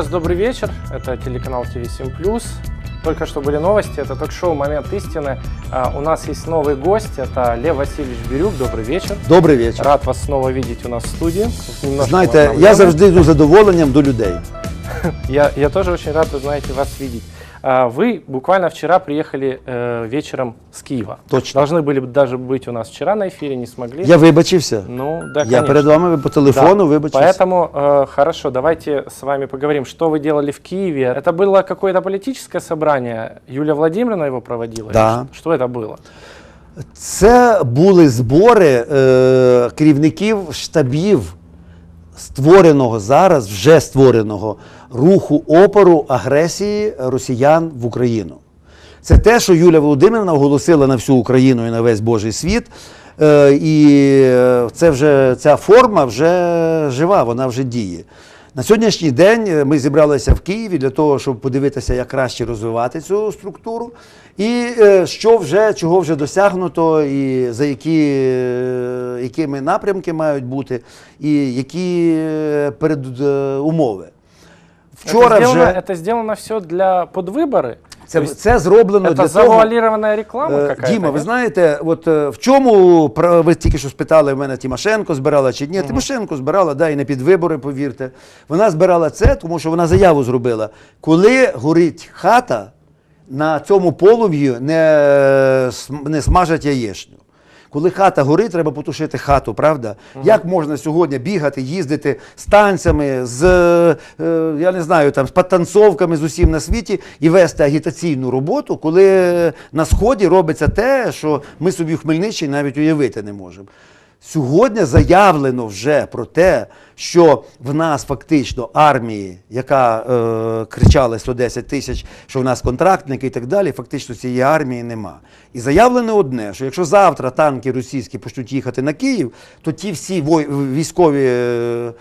Еще раз добрый вечер. Это телеканал ТВ7+. Только что были новости. Это ток-шоу «Момент истины». А, у нас есть новый гость. Это Лев Васильевич Бирюк. Добрый вечер. Добрий вечір. Рад вас снова видеть у нас в студии. Немножко Знаєте, мы я обновлены. завжди йду з задоволенням до людей. Я, я тоже очень рад, вы знаете, вас видеть. А, Вы буквально вчера приехали э, вечером с Киева. Точно. Должны были бы даже быть у нас вчера на эфире, не смогли. Я вибачився. Ну, да, я конечно. перед вами по телефону вибачився. Поэтому э, хорошо, давайте с вами поговорим, что вы делали в Киеве. Это было какое-то политическое собрание? Юлия Владимировна его проводила? Да. Или Что это было? Це були збори е, керівників штабів створеного зараз, вже створеного руху опору агресії росіян в Україну. Це те, що Юлія Володимирівна оголосила на всю Україну і на весь Божий світ. Е, і е, це вже ця форма вже жива, вона вже діє. На сьогоднішній день е, ми зібралися в Києві для того, щоб подивитися, як краще розвивати цю структуру, і що вже чого вже досягнуто, і за які, якими напрямки мають бути, і які е, перед е, умови Вчора это, сделано, вже это сделано все для подвыборы? це, То есть це зроблено это для того. завуалированная реклама Е, какая-то? Діма, ви нет? знаєте, от е, в чому пра- ви тільки що спитали в мене Тимошенко збирала чи ні? Тимошенко збирала, да, і не під вибори, повірте. Вона збирала це, тому що вона заяву зробила. Коли горить хата, на цьому полум'ї не, е, см- не смажать яєчню. Коли хата горить, треба потушити хату, правда? Як можна сьогодні бігати, їздити з танцями, з е, я не знаю, там з потанцовками з усім на світі і вести агітаційну роботу, коли на сході робиться те, що ми собі в Хмельниччині навіть уявити не можемо. Сьогодні заявлено вже про те, що в нас фактично армії, яка е, кричала 110 тисяч, що в нас контрактники і так далі, фактично цієї армії нема. І заявлено одне, що якщо завтра танки російські почнуть їхати на Київ, то ті всі військові е,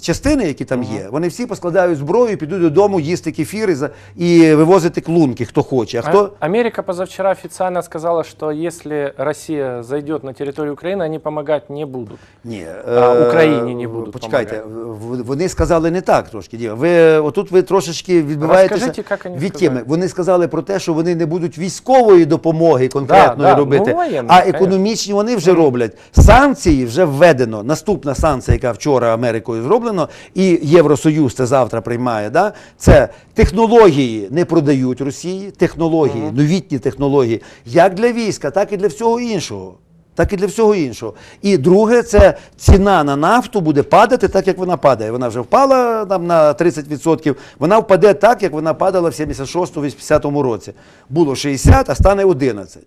частини, які там є, вони всі поскладають зброю, і підуть додому їсти кефіри за- і вивозити клунки, хто хоче. А хто Америка позавчера официально сказала, что если Россия зайдет на территорию Украины, они помогать не будут. Ні, е, Україні не будуть Почекайте, в- вони сказали не так трошки. Діма. Ви отут ви трошечки відбиваєтеся Розкажіть, як вони від сказали. теми. Вони сказали про те, що вони не будуть військової допомоги конкретної Да, да, робити, ну, воєнної, а конечно. економічні вони вже роблять. Санкції вже введено. Наступна санкція, яка вчора Америкою зроблено, і Євросоюз це завтра приймає. Да? Це технології не продають Росії, технології, новітні технології, як для війська, так і для всього іншого. Так і для всього іншого. І друге, це ціна на нафту буде падати так, як вона падає. Вона вже впала там на 30%, вона впаде так, як вона падала в 76-80 році. Було 60, а стане 11.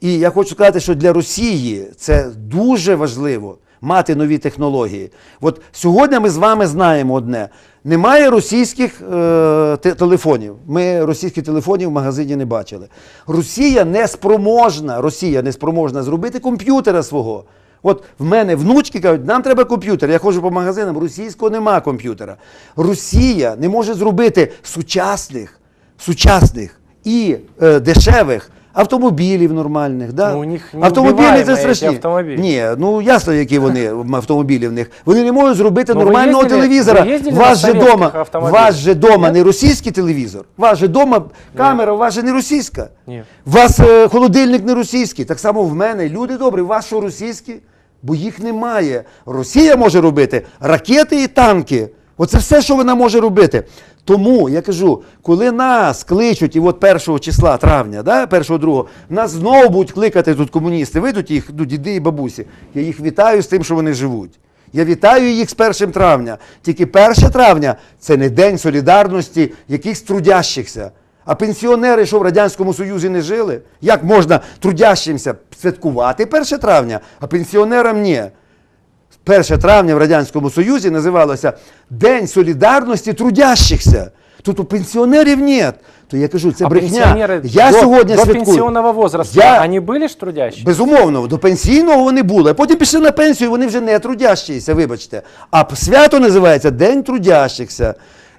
І я хочу сказати, що для Росії це дуже важливо мати нові технології. От сьогодні ми з вами знаємо одне: немає російських е, телефонів. Ми російських телефонів в магазині не бачили. Росія не спроможна, Росія не спроможна зробити комп'ютера свого. От в мене внучки кажуть, нам треба комп'ютер. Я ходжу по магазинам, російського нема комп'ютера. Росія не може зробити сучасних, сучасних і е, дешевих автомобілів нормальних. Да? Ну, у них не автомобілі це страшні. автомобілі. Ні, ну ясно, які вони автомобілі в них. Вони не можуть зробити Ну, ви нормального їздили- телевізора. ви їздили на же дома, ваш же дома не російський телевізор. Ваш же дома камера, у вас же не російська. Ні. У вас е, холодильник не російський. Так само в мене. Люди добрі, у вас що російські? Бо їх немає. Росія може робити ракети і танки. Оце все, що вона може робити. Тому я кажу, коли нас кличуть, і от 1 числа травня, да, 1-2, нас знову будуть кликати тут комуністи, вийдуть їх, ну, діди і бабусі. Я їх вітаю з тим, що вони живуть. Я вітаю їх з 1 травня. Тільки 1 травня це не день солідарності якихось трудящихся. А пенсіонери, що в Радянському Союзі не жили? Як можна трудящимся святкувати 1 травня, а пенсіонерам ні? 1 травня в Радянському Союзі називалося День солідарності трудящихся. Тут у пенсіонерів нет. То я кажу, це а брехня. Я до, сьогодні до святкую. пенсионного возрасту Я- вони були ж трудящі? Безумовно, до пенсійного вони були, а потім пішли на пенсію, вони вже не трудящіся, вибачте. А свято називається День трудящихся.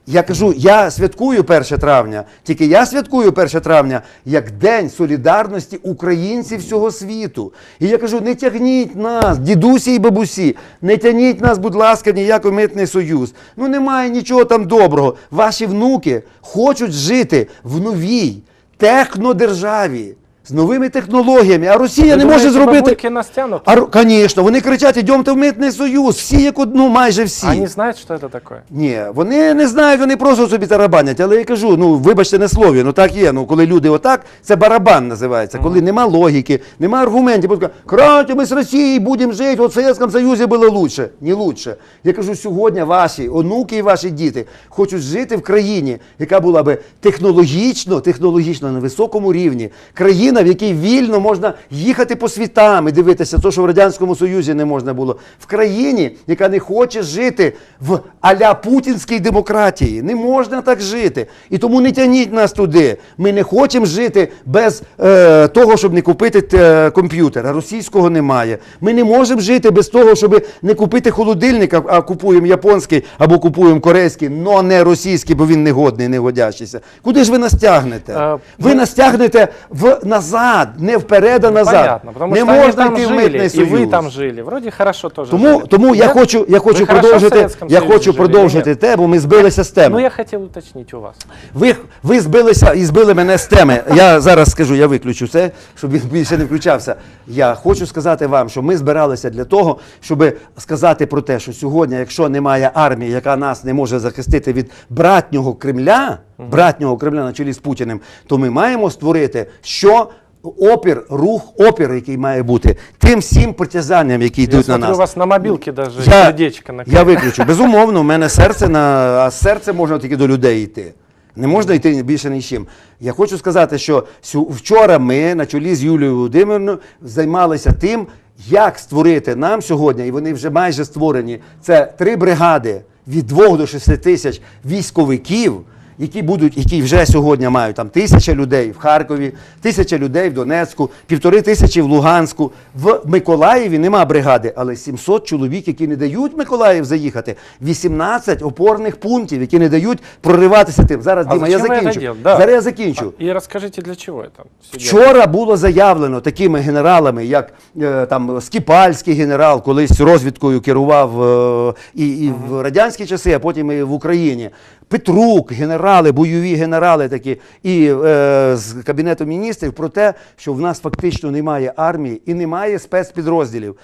Я кажу, я святкую 1 травня, тільки я святкую 1 травня як День солідарності українців всього світу. І я кажу, не тягніть нас, дідусі і бабусі, не тягніть нас, будь ласка, ніякий митний союз. Ну немає нічого там доброго. Ваші внуки хочуть жити в новій технодержаві. З новими технологіями, а Росія Вы не може зробити. бабульки нас тянут? А звісно, вони кричать, ідемте в митний союз. Всі як одну, майже всі. Они знают, что это такое? Ні, вони не знають, вони просто собі тарабанять. Але я кажу, ну вибачте на слові, ну так є. Ну коли люди отак, це барабан називається. Коли нема логіки, нема аргументів. Будуть казати, Краще ми з Росією будемо жити, от в Совєтському Союзі було лучше. Не лучше. Я кажу, сьогодні ваші онуки і ваші діти хочуть жити в країні, яка була би технологічно, технологічно на високому рівні. Країна, в якій вільно можна їхати по світам і дивитися, то, що в Радянському Союзі не можна було. В країні, яка не хоче жити в аля путінській демократії. Не можна так жити. І тому не тягніть нас туди. Ми не хочемо жити без е, того, щоб не купити е, комп'ютер. А російського немає. Ми не можемо жити без того, щоб не купити холодильник, а, купуємо японський або купуємо корейський, но не російський, бо він негодний, не годящийся. Куди ж ви нас тягнете? Е, ви нас тягнете в назад, не вперед, а назад. Понятно, потому не что они можна там йти в жили, митний и союз. вы там жили. Вроде хорошо тоже Тому, жили. тому я Нет? хочу, я хочу Вы хорошо в продовжити, я хочу жили продовжити те, бо ми збилися з теми. Ну, я хотел уточнить у вас. Ви, ви збилися і збили мене з теми. Я зараз скажу, я виключу це, щоб він більше не включався. Я хочу сказати вам, що ми збиралися для того, щоб сказати про те, що сьогодні, якщо немає армії, яка нас не може захистити від братнього Кремля, братнього Кремля на чолі з Путіним, то ми маємо створити що. Опір, рух, опір, який має бути, тим всім притязанням, які Я йдуть на нас. у вас на мобилке даже Я, сердечко на я виключу. Безумовно, у мене серце на а серце можна тільки до людей йти. Не можна йти більше ні з чим. Я хочу сказати, що вчора ми на чолі з Юлією Володимирівною займалися тим, як створити нам сьогодні, і вони вже майже створені. Це три бригади від 2 до 6 тисяч військовиків, які будуть, які вже сьогодні мають там тисяча людей в Харкові, тисяча людей в Донецьку, півтори тисячі в Луганську. В Миколаєві нема бригади, але 700 чоловік, які не дають Миколаїв заїхати, 18 опорних пунктів, які не дають прориватися тим. Зараз А Діма, я закінчу. да. Зараз я закінчу. И расскажите, для чего это? всё делается? Вчора було заявлено такими генералами, як е, там Скіпальський генерал, колись розвідкою керував е, і, і в радянські часи, а потім і в Україні. Петрук, генерали, бойові генерали такі, і е, з кабінету міністрів про те, що в нас фактично немає армії і немає спецпідрозділів.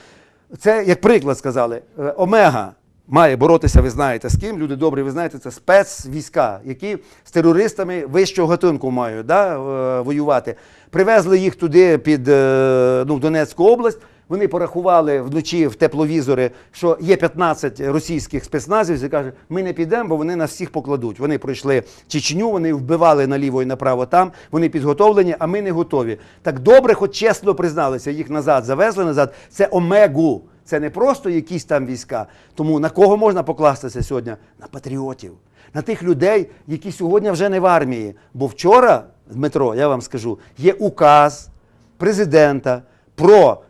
Це як приклад сказали. е, Омега має боротися, ви знаєте з ким. Люди добрі, ви знаєте, це спецвійська, які з терористами вищого гатунку мають да, е, воювати. Привезли їх туди під е, ну, Донецьку область. Вони порахували вночі в тепловізори, що є 15 російських спецназів, і кажуть, ми не підемо, бо вони нас всіх покладуть. Вони пройшли Чечню, вони вбивали наліво і направо там, вони підготовлені, а ми не готові. Так добре, хоч чесно призналися, їх назад завезли назад. Це Омегу. Це не просто якісь там війська. Тому на кого можна покластися сьогодні? На патріотів, на тих людей, які сьогодні вже не в армії. Бо вчора, Дмитро, я вам скажу, є указ президента про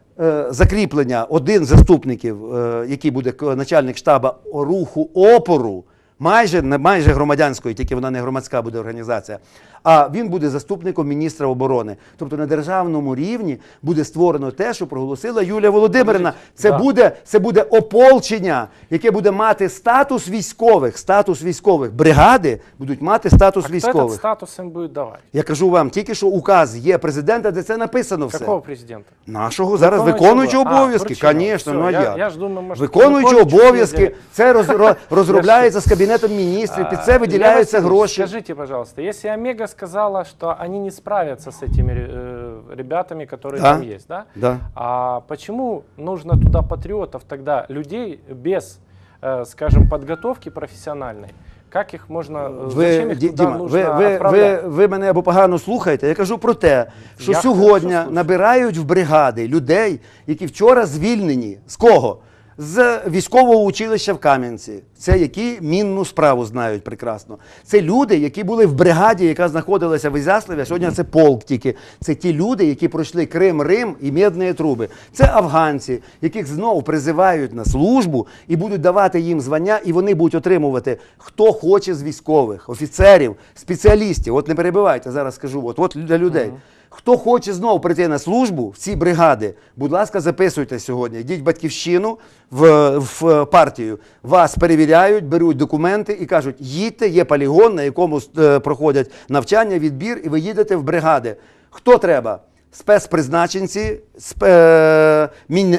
закріплення один заступників, е, який буде к- начальник штабу руху опору. Майже не майже громадянської, тільки вона не громадська буде організація. А він буде заступником міністра оборони. Тобто на державному рівні буде створено те, що проголосила Юлія Володимирівна. Це Да. буде це буде ополчення, яке буде мати статус військових. Статус військових бригади будуть мати статус А військових. статус им будет давать? Я кажу вам, тільки що указ є президента, де це написано все. Какого президента? Нашого зараз Виконуючого обов'язки. звісно, ну а я- я ж думаю, може, Виконуючий обов'язки, це роз- розробляється з кабінетом міністрів, під це А, виділяються Лев гроші. Васильевич, Скажите, пожалуйста, если Омега сказала, что они не справятся с этими э, ребятами, которые Да. там есть, да? Да. А почему нужно туда патриотов тогда, людей без, э, скажем, подготовки профессиональной? Как их можно, э, Ви, зачем их Ді- туда Діма, нужно ви, ви, ви, отправлять? ви мене або погано слухаєте. Я кажу про те, що Я сьогодні хорошо слухаю. набирають в бригади людей, які вчора звільнені. З кого? З військового училища в Кам'янці. Це які мінну справу знають прекрасно. Це люди, які були в бригаді, яка знаходилася в Ізяславі, сьогодні це полк тільки. Це ті люди, які пройшли Крим, Рим і Медні труби. Це афганці, яких знову призивають на службу і будуть давати їм звання, і вони будуть отримувати хто хоче з військових, офіцерів, спеціалістів. От не перебивайте, зараз скажу. От, от для людей. Хто хоче знову прийти на службу в ці бригади, будь ласка, записуйте сьогодні. Йдіть в батьківщину в, в партію. Вас перевіряють, беруть документи і кажуть, їдьте, є полігон, на якому е, проходять навчання, відбір, і ви їдете в бригади. Хто треба? Спецпризначенці, спе...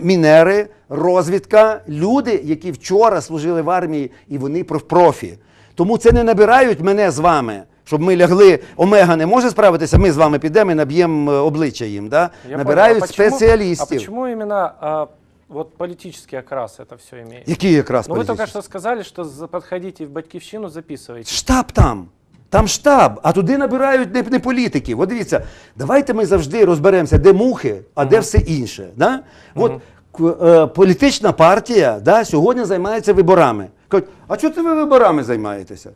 мінери, розвідка, люди, які вчора служили в армії, і вони проф- профі. Тому це не набирають мене з вами, щоб ми лягли. Омега не може справитися, ми з вами підемо і наб'ємо е, обличчя їм. Да? Я Набирають понял. А почему- спеціалістів. А почему именно а, вот политический окрас это все имеет? Які якраз Ну, вы только політичні? что сказали, что за- подходите в Батьківщину, записывайте. Штаб там. Там штаб, а туди набирають не, не політиків. От дивіться, давайте ми завжди розберемося, де мухи, а де все інше. Да? От к- е, політична партія да, сьогодні займається виборами. Кажуть, а чого ти ви виборами займаєтеся?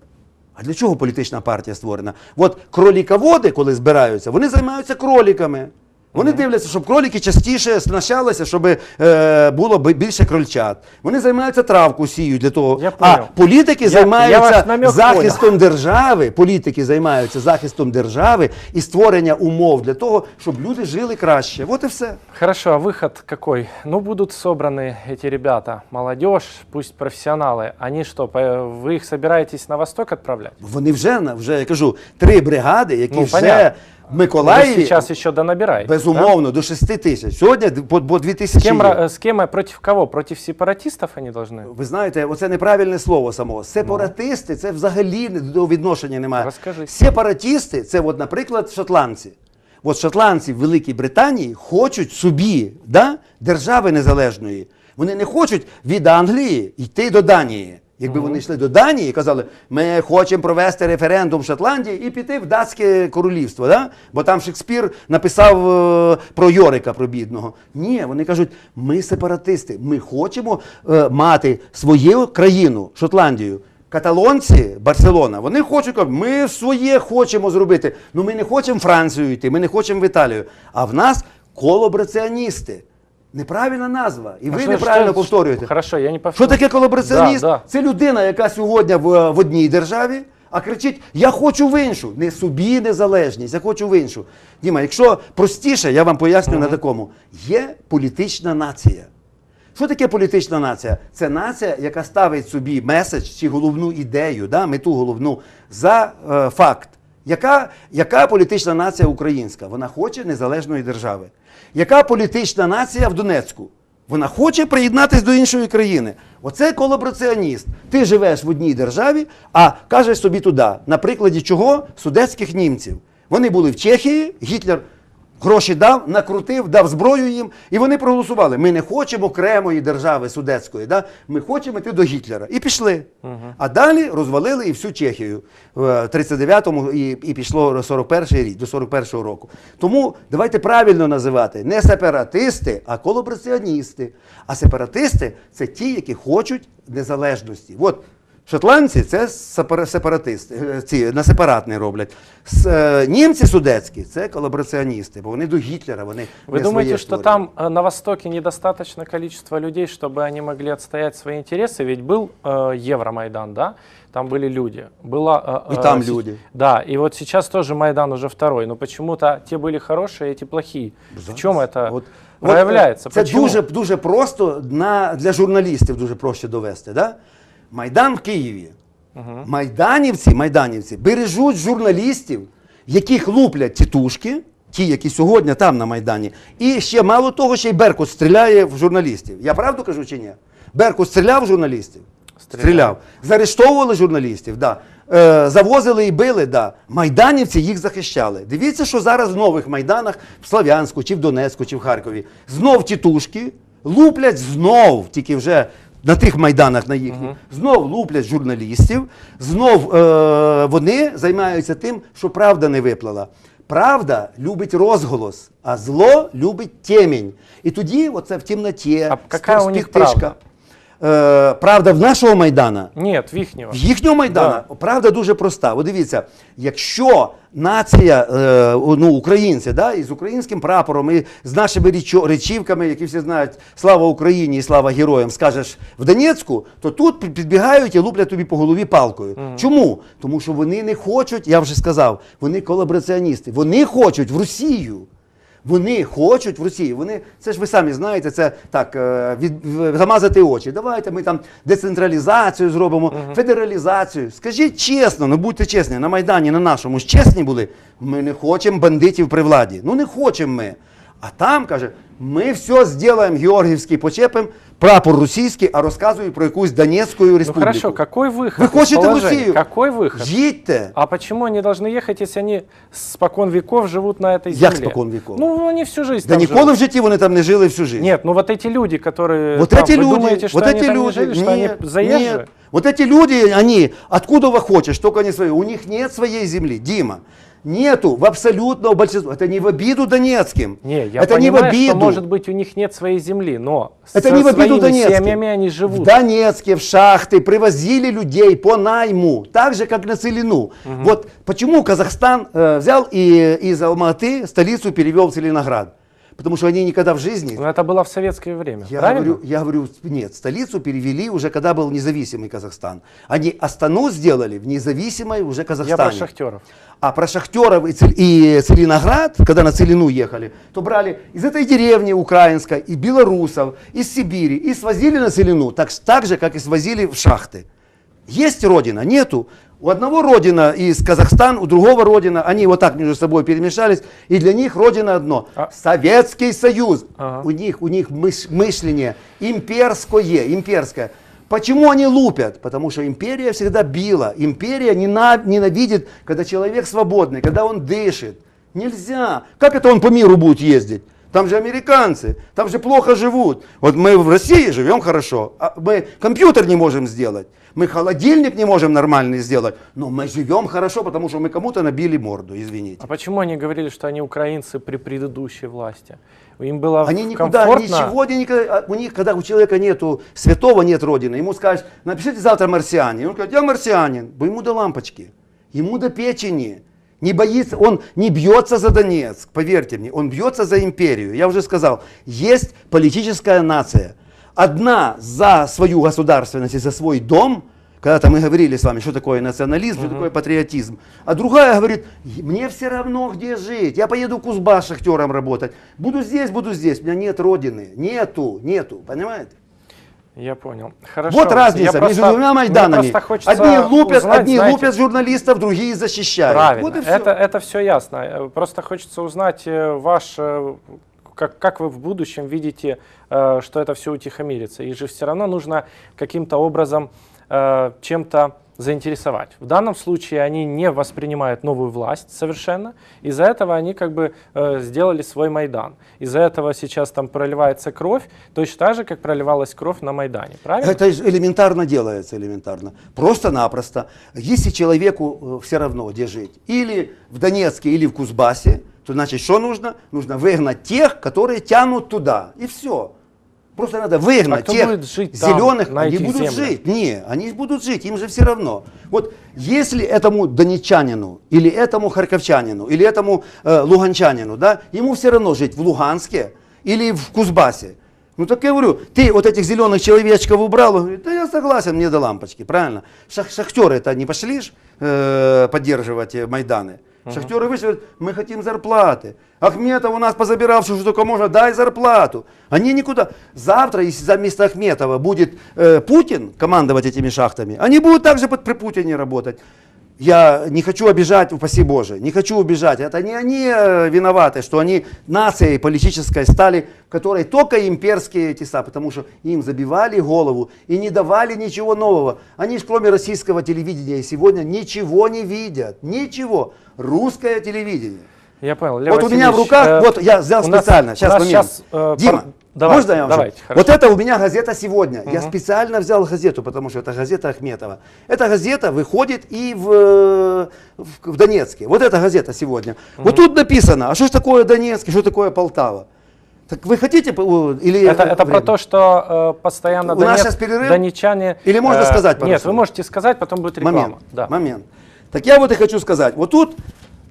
А для чого політична партія створена? От кроліководи, коли збираються, вони займаються кроліками. Вони дивляться, щоб кролики частіше снащалися, щоб е, було би більше крольчат. Вони займаються травку сіють для того. Я а понял. політики Я- я займаються ваш намек захистом держави. Політики займаються захистом держави і створення умов для того, щоб люди жили краще. От і все. Хорошо, а выход какой? Ну, будут собраны эти ребята, молодежь, пусть профессионалы. Они что, по- вы их собираетесь на восток отправлять? Вони вже на- вже я кажу три бригади, які Ну, вже понятно. в Вы Миколаєві сейчас еще донабираете. безумовно до 6 тисяч. Сьогодні по, по 2 да? С тисячі. кем, є. ра- э, с кем, э, против кого? Против сепаратистов они должны? Ви знаєте, оце неправильне слово само. Сепаратисти це взагалі не- до відношення немає. Розкажи. Сепаратисти це, от, наприклад, шотландці. От шотландці в Великій Британії хочуть собі да, держави незалежної. Вони не хочуть від Англії йти до Данії. Якби вони йшли до Данії і казали, ми хочемо провести референдум в Шотландії і піти в датське королівство, да? бо там Шекспір написав е, про Йорика, про бідного. Ні, вони кажуть, ми сепаратисти, ми хочемо е, мати свою країну, Шотландію. Каталонці, Барселона, вони хочуть, ми своє хочемо зробити. Ну ми не хочемо Францію йти, ми не хочемо в Італію. А в нас колабораціоністи. Неправильна назва. І ви что- неправильно что- повторюєте. Хорошо, я не Що таке колабораціоніст? Да, да. Це людина, яка сьогодні в, в одній державі, а кричить: Я хочу в іншу. Не собі незалежність, я хочу в іншу. Діма, якщо простіше, я вам поясню на такому: є політична нація. Що таке політична нація? Це нація, яка ставить собі меседж чи головну ідею, да, мету головну за е, факт. Яка, яка політична нація українська? Вона хоче незалежної держави. Яка політична нація в Донецьку? Вона хоче приєднатися до іншої країни. Оце колабораціоніст. Ти живеш в одній державі, а кажеш собі туди. На прикладі чого? Судецьких німців. Вони були в Чехії, Гітлер Гроші дав, накрутив, дав зброю їм, і вони проголосували. Ми не хочемо окремої держави судецької, да? ми хочемо йти до Гітлера. І пішли. А далі розвалили і всю Чехію в 39-му і, і пішло 41 рік, до 41-го року. Тому давайте правильно називати не сепаратисти, а колабораціоністи. А сепаратисти це ті, які хочуть незалежності. От Шотландці це сепара- сепаратисти, е, ці на сепаратне роблять. С- е, Німці судецькі це колабораціоністи, бо вони до Гітлера, вони Вы не думаете, своє что створюють. там э, на Востоке недостаточно количества людей, чтобы они могли отстоять свои интересы? Ведь был э, Евромайдан, да? Там были люди. Была, э, И э, там се- люди. Да, и вот сейчас тоже Майдан уже второй, но почему-то те были хорошие, эти плохие. В чем это От- проявляется? От, це Почему? дуже, дуже просто на, для журналістів дуже проще довести. Да? Майдан в Києві. Майданівці, майданівці бережуть журналістів, яких луплять тітушки, ті, які сьогодні там на Майдані. І ще мало того, ще й Беркут стріляє в журналістів. Я правду кажу чи ні? Беркут стріляв в журналістів? Стріляв. Заарештовували журналістів, да. Е, завозили і били, да. Майданівці їх захищали. Дивіться, що зараз в нових майданах в Слов'янську, чи в Донецьку, чи в Харкові. Знов тітушки луплять знов, тільки вже на тих майданах на їхніх, знов луплять журналістів, знов е, вони займаються тим, що правда не виплала. Правда любить розголос, а зло любить темінь. І тоді, оце в темноті, А какая у них правда? Е, правда в нашого Майдана, Нет, Вихнева. в їхнього Майдана правда дуже проста. От дивіться, якщо нація, е, ну, українці, да, із українським прапором, і з нашими річо- речівками, які всі знають, слава Україні і слава героям, скажеш в Донецьку, то тут підбігають і луплять тобі по голові палкою. Чому? Тому що вони не хочуть, я вже сказав, вони колабораціоністи, вони хочуть в Росію. Вони хочуть в Росії. Вони це ж ви самі знаєте, це так е, від, замазати очі. Давайте ми там децентралізацію зробимо, федералізацію. Скажіть чесно, ну будьте чесні, на Майдані, на нашому ж чесні були. Ми не хочемо бандитів при владі. Ну не хочемо ми. А там каже, ми все зробимо Георгіївський почепимо, прапор російський, а розказують про якусь Донецьку Ну республіку. хорошо, какой выход? Ви из хочете в положения? Росію? Какой выход? Їдьте. А почему они должны ехать, если они спокон веков живут на этой земле? Як спокон веков? Ну, они всю жизнь Да там ніколи живут. в житті вони там не жили всю життя. Нет, ну вот эти люди, которые Вот там, эти вы люди, думаете, что вот они эти там не люди, жили, что они нет, заезжие? нет. Вот эти люди, они откуда хочешь, только они свои. У них нет своей земли, Дима. Нету в абсолютного большинства. Это не в обиду донецким. Не, я это не в понимаю, обиду. что, может быть, у них нет своей земли, но Это со не в обиду своими Донецким. семьями они В живут. Донецке, в шахты привозили людей по найму, так же, как на Целину. Вот почему Казахстан э, взял и из Алматы столицу перевел в Целиноград. Потому что они никогда в жизни... Но это было в советское время, Я правильно? говорю, я говорю, нет, столицу перевели уже, когда был независимый Казахстан. Они Астану сделали в независимой уже Я Казахстане. про шахтеров. А про шахтеров и, Цель- и Целиноград, когда на Целину ехали, то брали из этой деревни украинской, и белорусов, из Сибири, и свозили на Целину, так, так же, как и свозили в шахты. Есть родина? Нету. У одного родина из Казахстана, у другого родина, они вот так между собой перемешались, и для них родина одно. А- Советский Союз. Ага. У них, у них мыш- мышление имперское, имперское. Почему они лупят? Потому что империя всегда била. Империя нена- ненавидит, когда человек свободный, когда он дышит. Нельзя. Как это он по миру будет ездить? Там же американцы, там же плохо живут. Вот мы в России живем хорошо, а мы компьютер не можем сделать, мы холодильник не можем нормальный сделать, но мы живем хорошо, потому что мы кому-то набили морду, извините. А почему они говорили, что они украинцы при предыдущей власти? Им было Они никуда, комфортно? ничего, никогда, а у них, когда у человека нету святого, нет родины, ему скажешь, напишите завтра марсиане. И он говорит, я марсианин, бо ему до лампочки, ему до печени. Не боится, он не бьется за Донецк, поверьте мне, он бьется за империю. Я уже сказал, есть политическая нация. Одна за свою государственность и за свой дом, когда-то мы говорили с вами, что такое национализм, что такое патриотизм. А другая говорит, мне все равно, где жить. Я поеду в Кузбасс шахтером работать. Буду здесь, буду здесь. У меня нет родины. Нету, нету. Понимаете? Я понял. Хорошо. вот разница Я между просто- двумя Майданами. Одни лупят, узнать, одни знаете, лупят журналистов, другие защищают. Правильно, Вот это, это все ясно. Э, Просто хочется узнать э, ваш, э, как, как вы в будущем видите, э, что это все утихомирится. И же все равно нужно каким-то образом э, чем-то заинтересовать. В данном случае они не воспринимают новую власть совершенно. Из-за этого они как бы э, сделали свой Майдан. Из-за этого сейчас там проливается кровь, точно так же, как проливалась кровь на Майдане. Правильно? Это элементарно делается, элементарно. Просто-напросто. Если человеку все равно, где жить, или в Донецке, или в Кузбассе, то значит, что нужно? Нужно выгнать тех, которые тянут туда. И все. Просто надо выгнать А кто тех будет жить там, зеленых, на они этих будут землях? жить. Не, они будут жить, им же все равно. Вот если этому донечанину, или этому харьковчанину, или этому э, луганчанину, да, ему все равно жить в Луганске или в Кузбассе. Ну так я говорю, ты вот этих зеленых человечков убрал, он говорит, да я согласен, мне до лампочки, правильно? Шах, шахтеры это не пошли ж, э, поддерживать э, Майданы? Шахтеры вышли, говорят, мы хотим зарплаты. Ахметов у нас позабирал все, что только можно, дай зарплату. Они никуда. Завтра, если за место Ахметова будет э, Путин командовать этими шахтами, они будут также под, при Путине работать. Я не хочу обижать, упаси Боже, не хочу убежать. Это не они э, виноваты, что они нацией политической стали, в которой только имперские теса, потому что им забивали голову и не давали ничего нового. Они же кроме российского телевидения сегодня ничего не видят. Ничего. Русское телевидение. Я понял. Лев вот у меня в Васильевич, руках, э, вот я взял нас- специально, у сейчас нас момент. щас, э, Дима, пар- давайте, можно я вам давайте, хорошо. Вот это у меня газета сегодня. Я специально взял газету, потому что это газета Ахметова. Эта газета выходит и в, в, в Донецке. Вот эта газета сегодня. Вот тут написано, а что ж такое Донецк, что такое Полтава? Так вы хотите? Или Это, это про то, что э, постоянно У нас донец- сейчас перерыв? донечане... Или можно э, сказать Нет, вы можете сказать, потом будет реклама. Момент. Да. Момент. Так я вот и хочу сказать. Вот тут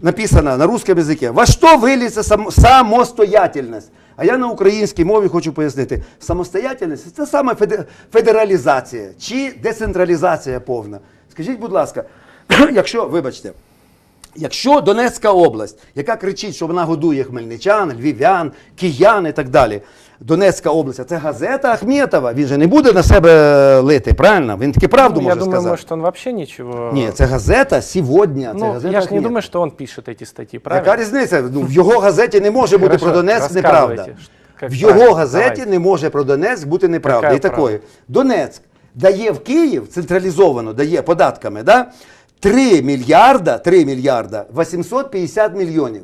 написано на русском языке. Во что виліться сам, самостоятельність? А я на українській мові хочу пояснити. Самостоятельність це саме феде- федералізація чи децентралізація повна. Скажіть, будь ласка, якщо, вибачте, Якщо Донецька область, яка кричить, що вона годує хмельничан, львів'ян, киян і так далі. Донецька область, це газета Ахметова. Він же не буде на себе лити, правильно? Він таки правду Ну, я може думаю, сказати. может, он вообще ничего... Ні, це газета сьогодні. Це Ну, газета я ж не думаю, что он пишет эти статьи, правильно? Яка різниця? Ну, в його газеті не може бути Хорошо, про Донецьк неправда. В його газеті давайте. не може про Донецьк бути неправда. Яка І такої. Донецьк дає в Київ централізовано, дає податками, да? 3 мільярда, 3 мільярда 850 мільйонів.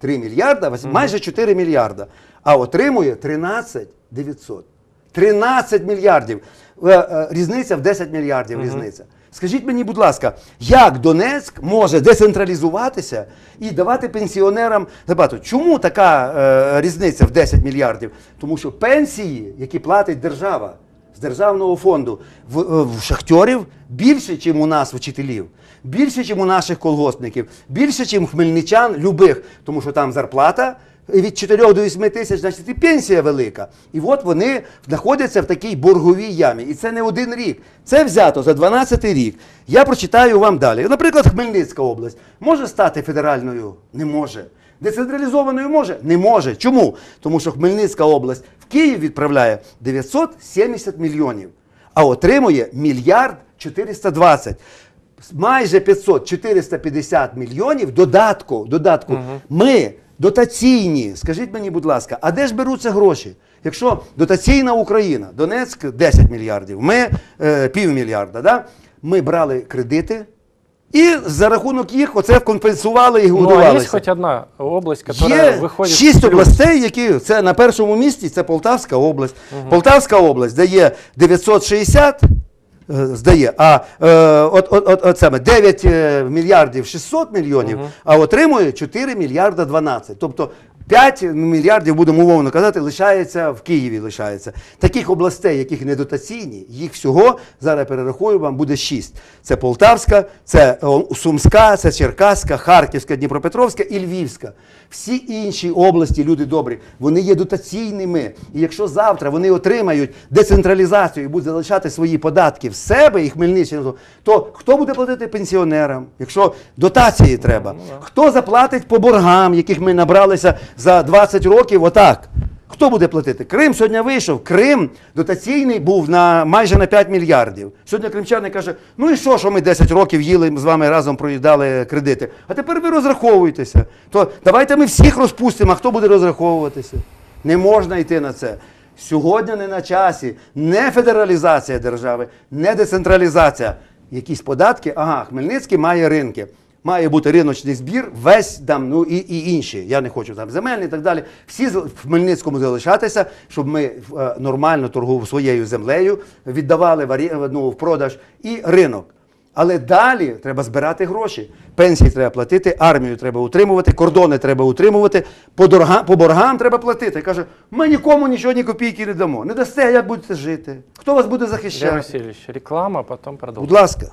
3 мільярда, майже 4 мільярда. А отримує 13 900. 13 мільярдів. Е, е, Різниця в 10 мільярдів різниця. Скажіть мені, будь ласка, як Донецьк може децентралізуватися і давати пенсіонерам зарплату? Чому така е, різниця в 10 мільярдів? Тому що пенсії, які платить держава з державного фонду в, е, в шахтьорів більше, ніж у нас вчителів, більше, ніж у наших колгоспників, більше, ніж хмельничан любих, тому що там зарплата від 4 до 8 тисяч, значить і пенсія велика. І от вони знаходяться в такій борговій ямі. І це не один рік. Це взято за 12 рік. Я прочитаю вам далі. Наприклад, Хмельницька область може стати федеральною? Не може. Децентралізованою може? Не може. Чому? Тому що Хмельницька область в Київ відправляє 970 мільйонів, а отримує мільярд 420. Майже 500, 450 мільйонів додатку. додатку. Ми дотаційні. Скажіть мені, будь ласка, а де ж беруться гроші? Якщо дотаційна Україна, Донецьк 10 мільярдів, ми е, півмільярда, да? ми брали кредити і за рахунок їх оце компенсували і Ну, а годувалися. есть хоть одна область, Є выходит... шість областей, які це на першому місці, це Полтавська область. Полтавська область дає 960, е, здає, а е, от, от, от, от саме 9 е, мільярдів 600 мільйонів, а отримує 4 мільярда 12. Тобто 5 мільярдів, будемо умовно казати, лишається в Києві. Лишається. Таких областей, яких недотаційні, їх всього зараз перерахую вам буде 6. Це Полтавська, це Сумська, це Черкаська, Харківська, Дніпропетровська і Львівська. Всі інші області, люди добрі, вони є дотаційними. І якщо завтра вони отримають децентралізацію і будуть залишати свої податки в себе і Хмельниччину, то хто буде платити пенсіонерам, якщо дотації треба? Хто заплатить по боргам, яких ми набралися за 20 років? Отак. Хто буде платити? Крим сьогодні вийшов. Крим дотаційний був на майже на 5 мільярдів. Сьогодні кримчани каже: ну і що, що ми 10 років їли з вами разом проїдали кредити? А тепер ви розраховуєтеся. То давайте ми всіх розпустимо, а хто буде розраховуватися? Не можна йти на це. Сьогодні не на часі. Не федералізація держави, не децентралізація. Якісь податки, ага, Хмельницький має ринки. Має бути риночний збір, весь там, ну і, і інші. Я не хочу там земельний і так далі. Всі в Хмельницькому залишатися, щоб ми е, нормально торгували своєю землею, віддавали в, арі- ну, в продаж і ринок. Але далі треба збирати гроші. Пенсії треба платити, армію треба утримувати, кордони треба утримувати, по, дорога, по боргам треба платити. Каже, ми нікому нічого, ні копійки не дамо. Не дасте, як будете жити? Хто вас буде захищати? Васильевич, реклама, потом продолжим. Будь ласка.